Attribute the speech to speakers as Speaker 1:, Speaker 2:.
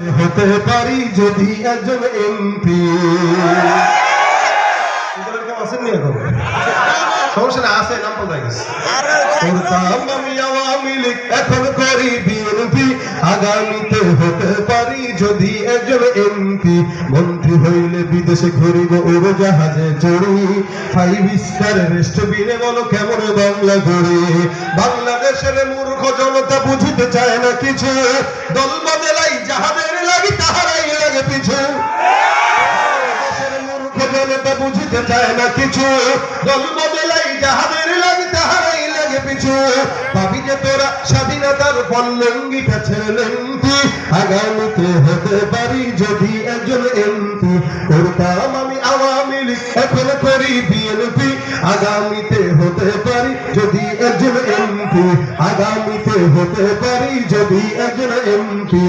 Speaker 1: হতে পারি যদি একজন এমপি। আসেননি এখন? সমস্যা না আছে নাম পাল্টা গেছে করতাম মন্ত্রী হইলে বিদেশে ঘুরিব চড়ি। বলো কেমন বাংলা গড়ি। বাংলাদেশের মূর্খ জনতা বুঝিতে চায় না কিছু। দল বদলাই যাহাদের লাগি তাহারাই লাগে পিছু। বুঝিতে চায় না কিছু। বদলাই যাহাদের লাগে তাহারাই লাগে পিছু। ভাবি যে তোরা স্বাধীনতার পল্লঙ্গিটা ছেড়লেন কি? আগামীতে হতে পারি যদি একজন এমপি। করতাম আমি আওয়ামী লীগ, এখন করি বিএনপি। আগামীতে হতে পারি একজন এমপি আগামীতে হতে পারি যদি একজন এমপি।